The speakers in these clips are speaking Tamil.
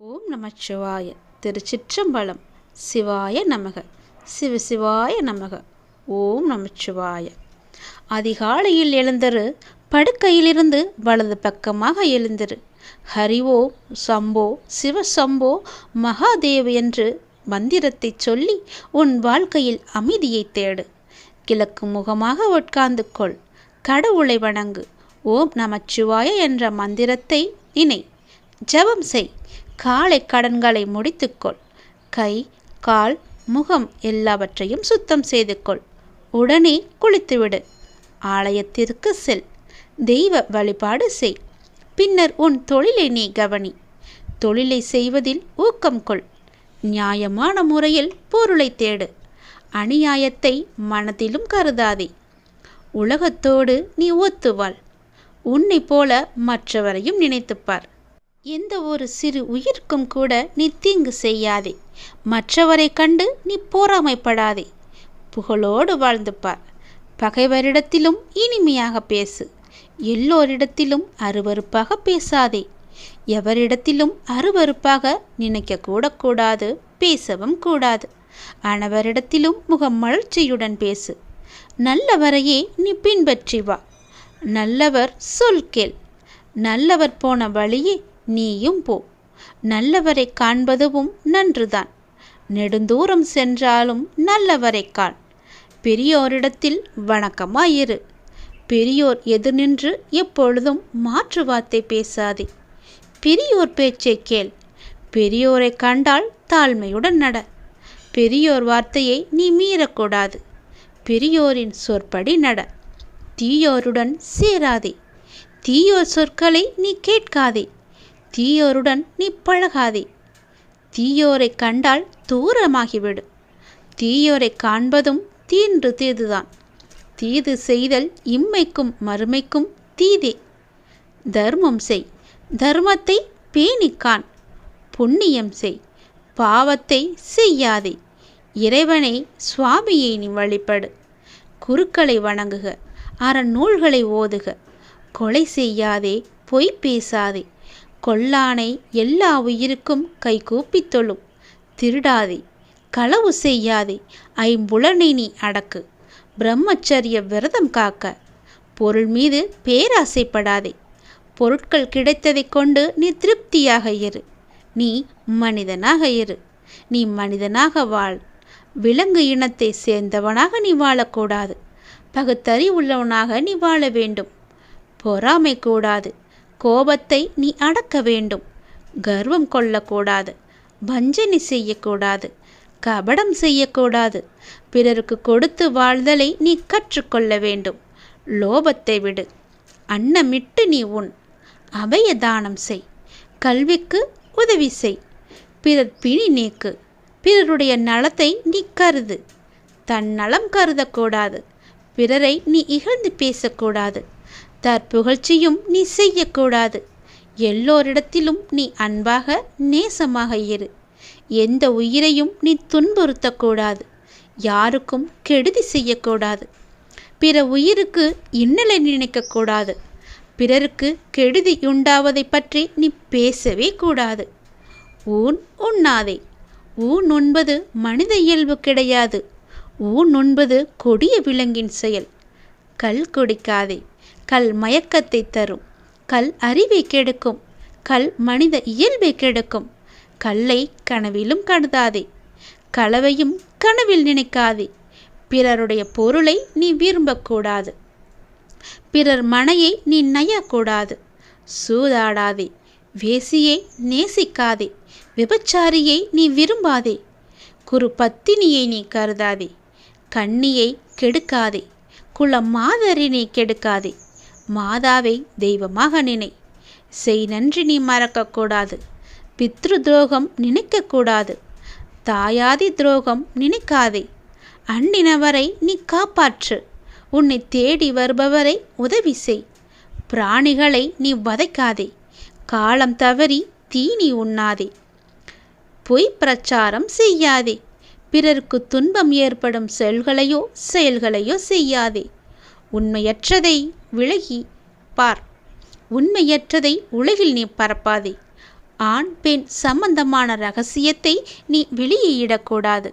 ஓம் நமச்சிவாய. திருச்சிற்றம்பலம். சிவாய நமக. சிவ சிவாய நமக. ஓம் நமச்சிவாய. அதிகாலையில் எழுந்தரு படுக்கையிலிருந்து வலது பக்கமாக எழுந்திரு. ஹரிவோ சம்போ சிவசம்போ மகாதேவ் என்று மந்திரத்தைச் சொல்லி உன் வாழ்க்கையில் அமைதியை தேடு. கிழக்கு முகமாக உட்கார்ந்து கொள். கடவுளை வணங்கு. ஓம் நமச்சிவாய என்ற மந்திரத்தை நினை ஜெபம் செய். காலை கடன்களை முடித்துக்கொள். கை கால் முகம் எல்லாவற்றையும் சுத்தம் செய்து கொள் உடனே குளித்துவிடு. ஆலயத்திற்கு செல். தெய்வ வழிபாடு செய். பின்னர் உன் தொழிலை நீ கவனி. தொழிலை செய்வதில் ஊக்கம் கொள். நியாயமான முறையில் பொருளை தேடு. அநியாயத்தை மனதிலும் கருதாதே. உலகத்தோடு நீ ஒத்துவாள். உன்னை போல மற்றவரையும் நினைத்துப்பார். எந்த ஒரு சிறு உயிருக்கும் கூட நீ தீங்கு செய்யாதே. மற்றவரை கண்டு நீ போராமைப்படாதே புகழோடு வாழ்ந்துப்பார் பகைவரிடத்திலும் இனிமையாக பேசு. எல்லோரிடத்திலும் அருவருப்பாக பேசாதே. எவரிடத்திலும் அருவருப்பாக நினைக்க கூட கூடாது பேசவும் கூடாது. அனைவரிடத்திலும் முகமலர்ச்சியுடன் பேசு. நல்லவரையே நீ பின்பற்றி வா. நல்லவர் சொல் கேள். நல்லவர் போன வழியே நீயும் போ. நல்லவரை காண்பதுவும் நன்றுதான். நெடுந்தூரம் சென்றாலும் நல்லவரை காண். பெரியோரிடத்தில் வணக்கமாயிரு. பெரியோர் எதிர் நின்று எப்பொழுதும் மாற்று வார்த்தை பேசாதே. பெரியோர் பேச்சை கேள். பெரியோரை கண்டால் தாழ்மையுடன் நட. பெரியோர் வார்த்தையை நீ மீறக்கூடாது. பெரியோரின் சொற்படி நட. தீயோருடன் சேராதே. தீயோர் சொற்களை நீ கேட்காதே. தீயோருடன் நீ பழகாதே. தீயோரை கண்டால் தூரமாகிவிடு. தீயோரை காண்பதும் தீன்று தீதுதான். தீது செய்தல் இம்மைக்கும் மறுமைக்கும் தீதே. தர்மம் செய். தர்மத்தை பேணிக்கான். புண்ணியம் செய். பாவத்தை செய்யாதே. இறைவனை சுவாமியை நீ வழிபடு. குருக்களை வணங்குக. அறநூல்களை ஓதுக. கொலை செய்யாதே. பொய் பேசாதே. கொல்லானை எல்லா உயிருக்கும் கைகூப்பித் தொழும். திருடாதே களவு செய்யாதே ஐம்புலனை நீ அடக்கு. பிரம்மச்சரிய விரதம் காக்க பொருள் மீது பேராசைப்படாதே. பொருட்கள் கிடைத்ததைக் கொண்டு நீ திருப்தியாக இரு. நீ மனிதனாக இரு. நீ மனிதனாக வாழ். விலங்கு இனத்தை சேர்ந்தவனாக நீ வாழக்கூடாது. பகுத்தறி உள்ளவனாக நீ வாழ வேண்டும். பொறாமை கூடாது. கோபத்தை நீ அடக்க வேண்டும். கர்வம் கொள்ளக்கூடாது. வஞ்சனை செய்யக்கூடாது. கபடம் செய்யக்கூடாது. பிறருக்கு கொடுத்து வாழ்தலை நீ கற்றுக்கொள்ள வேண்டும். லோபத்தை விடு. அன்னமிட்டு நீ உன் அபய தானம் செய். கல்விக்கு உதவி செய். பிறர் பிணி நீக்கு. பிறருடைய நலத்தை நீ கருது. தன் நலம் கருதக்கூடாது. பிறரை நீ இகழ்ந்து பேசக்கூடாது. தற்புகழ்ச்சியும் நீ செய்யக்கூடாது. எல்லோரிடத்திலும் நீ அன்பாக நேசமாக இரு. எந்த உயிரையும் நீ துன்புறுத்தக்கூடாது. யாருக்கும் கெடுதி செய்யக்கூடாது. பிற உயிருக்கு இன்னலை நினைக்கக்கூடாது. பிறருக்கு கெடுதி உண்டாவதை பற்றி நீ பேசவே கூடாது. ஊன் உண்ணாதே. ஊன் உண்பது மனித இயல்பு கிடையாது. ஊன் உண்பது கொடிய விலங்கின் செயல். கல் குடிக்காதே. கல் மயக்கத்தை தரும். கல் அறிவை கெடுக்கும். கல் மனித இயல்பை கெடுக்கும். கல்லை கனவிலும் கருதாதே. களவையும் கனவில் நினைக்காதே. பிறருடைய பொருளை நீ விரும்பக்கூடாது. பிறர் மனையை நீ நயக்கூடாது. சூதாடாதே. வேசியை நேசிக்காதே. விபச்சாரியை நீ விரும்பாதே. குரு பத்தினியை நீ கருதாதே. கண்ணியை கெடுக்காதே. குல நீ கெடுக்காதே. மாதாவை தெய்வமாக நினை. செய் நன்றி நீ மறக்கக்கூடாது. பித்ரு துரோகம் நினைக்கக்கூடாது. தாயாதி துரோகம் நினைக்காதே. அண்ணினவரை நீ காப்பாற்று. உன்னை தேடி வருபவரை உதவி செய். பிராணிகளை நீ வதைக்காதே. காலம் தவறி தீனி உண்ணாதே. பொய் பிரச்சாரம் செய்யாதே. பிறருக்கு துன்பம் ஏற்படும் செயல்களையோ செயல்களையோ செய்யாதே. உண்மையற்றதை விலகி பார். உண்மையற்றதை உலகில் நீ பரப்பாதே. ஆண் பெண் சம்பந்தமான ரகசியத்தை நீ வெளியிடக்கூடாது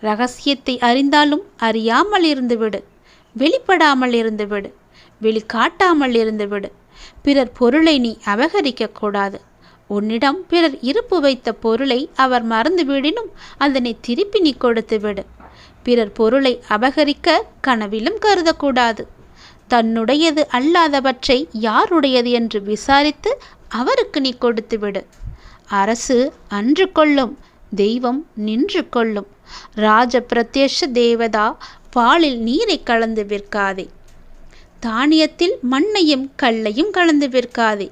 ரகசியத்தை அறிந்தாலும் அறியாமல் இருந்துவிடு. வெளிப்படாமல் இருந்துவிடு. வெளிக்காட்டாமல் இருந்துவிடு. பிறர் பொருளை நீ அபகரிக்கக்கூடாது உன்னிடம் பிறர் இருப்பு வைத்த பொருளை அவர் மறந்து விடினும் அதனை திருப்பி நீ கொடுத்து விடு. பிறர் பொருளை அபகரிக்க கனவிலும் கருதக்கூடாது. தன்னுடையது அல்லாதவற்றை யாருடையது என்று விசாரித்து அவருக்கு நீ கொடுத்து விடு. அரசு அன்று கொள்ளும் தெய்வம் நின்று கொள்ளும். ராஜ பிரத்யஷ தேவதா பாலில் நீரை கலந்து விற்காதே. தானியத்தில் மண்ணையும் கல்லையும் கலந்து விற்காதே.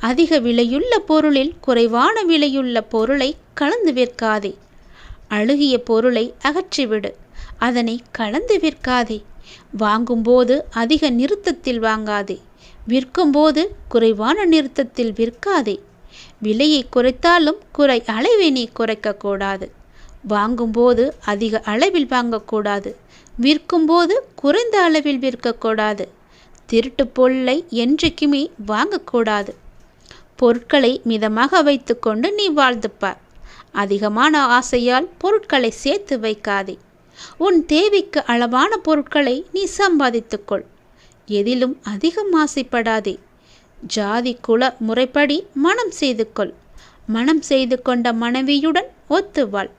அதிக விலையுள்ள பொருளில் குறைவான விலையுள்ள பொருளை கலந்து விற்காதே. அழுகிய பொருளை அகற்றிவிடு அதனை கலந்து விற்காதே. வாங்கும்போது அதிக நிறுத்தத்தில் வாங்காதே. விற்கும்போது குறைவான நிறுத்தத்தில் விற்காதே. விலையை குறைத்தாலும் குறை அளவை நீ குறைக்கக்கூடாது. வாங்கும்போது அதிக அளவில் வாங்கக்கூடாது. விற்கும்போது குறைந்த அளவில் விற்கக்கூடாது. திருட்டு பொருளை என்றைக்குமே வாங்கக்கூடாது. பொருட்களை மிதமாக வைத்துக்கொண்டு நீ வாழ்ந்துப்பார். அதிகமான ஆசையால் பொருட்களை சேர்த்து வைக்காதே. உன் தேவைக்கு அளவான பொருட்களை நீ சம்பாதித்துக்கொள். எதிலும் அதிகம் ஆசைப்படாதே. ஜாதி குல முறைப்படி மனம் செய்து கொள் மனம் செய்து கொண்ட மனைவியுடன் ஒத்துவாள்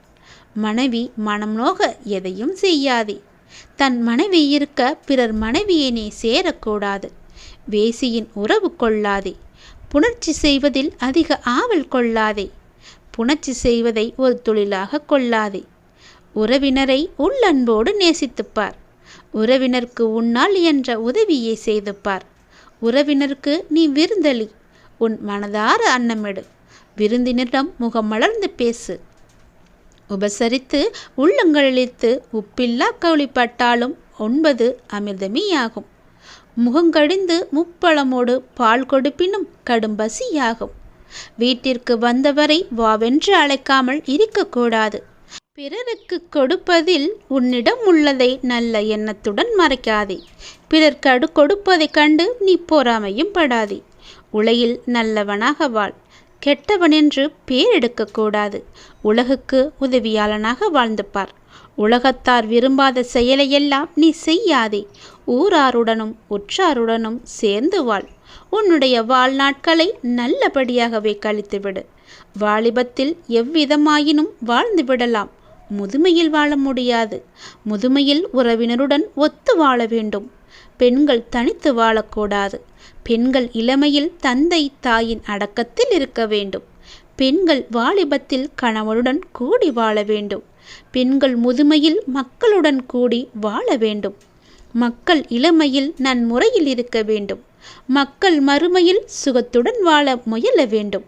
மனைவி மனம் நோக எதையும் செய்யாதே. தன் மனைவி இருக்க பிறர் மனைவியை நீ சேரக்கூடாது. வேசியின் உறவு கொள்ளாதே. புணர்ச்சி செய்வதில் அதிக ஆவல் கொள்ளாதே. புணர்ச்சி செய்வதை ஒரு தொழிலாக கொள்ளாதே. உறவினரை உள்ளன்போடு நேசித்துப்பார். உறவினருக்கு உன்னால் என்ற உதவியை செய்துப்பார். உறவினருக்கு நீ விருந்தளி. உன் மனதார அன்னமிடு. விருந்தினரிடம் முகமலர்ந்து பேசு. உபசரித்து உள்ளங்களிழித்து உப்பில்லா கவலிப்பட்டாலும் ஒன்பது அமிர்தமேயாகும். முகங்கடிந்து முப்பழமோடு பால் கொடுப்பினும் கடும் பசியாகும். வீட்டிற்கு வந்தவரை வாவென்று அழைக்காமல் இருக்கக்கூடாது. பிறருக்கு கொடுப்பதில் உன்னிடம் உள்ளதை நல்ல எண்ணத்துடன் மறைக்காதே. பிறர் கடு கொடுப்பதைக் கண்டு நீ பொறாமையும் படாதே. உலகில் நல்லவனாக வாழ். கெட்டவன் என்று பேர் எடுக்கக்கூடாது உலகுக்கு உதவியாளனாக வாழ்ந்து பார். உலகத்தார் விரும்பாத செயலையெல்லாம் நீ செய்யாதே. ஊராருடனும் உற்றாருடனும் சேர்ந்து வாழ். உன்னுடைய வாழ்நாட்களை நல்லபடியாகவே கழித்துவிடு. வாலிபத்தில் எவ்விதமாயினும் வாழ்ந்து விடலாம் முதுமையில் வாழ முடியாது. முதுமையில் உறவினருடன் ஒத்து வாழ வேண்டும். பெண்கள் தனித்து வாழக்கூடாது. பெண்கள் இளமையில் தந்தை தாயின் அடக்கத்தில் இருக்க வேண்டும். பெண்கள் வாலிபத்தில் கணவனுடன் கூடி வாழ வேண்டும். பெண்கள் முதுமையில் மக்களுடன் கூடி வாழ வேண்டும். மக்கள் இளமையில் நன்முறையில் இருக்க வேண்டும். மக்கள் மறுமையில் சுகத்துடன் வாழ முயல வேண்டும்.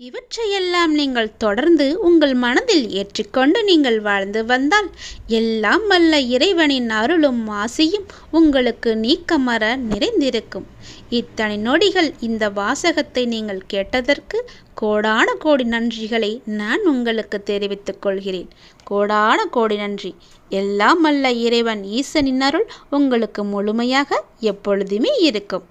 இவற்றையெல்லாம் நீங்கள் தொடர்ந்து உங்கள் மனதில் ஏற்றிக்கொண்டு நீங்கள் வாழ்ந்து வந்தால் எல்லாம் வல்ல இறைவனின் அருளும் ஆசையும் உங்களுக்கு நீக்கமர நிறைந்திருக்கும். இத்தனை நொடிகள் இந்த வாசகத்தை நீங்கள் கேட்டதற்கு கோடான கோடி நன்றிகளை நான் உங்களுக்கு தெரிவித்துக் கொள்கிறேன். கோடான கோடி நன்றி. எல்லாம் வல்ல இறைவன் ஈசனின் அருள் உங்களுக்கு முழுமையாக எப்பொழுதுமே இருக்கும்.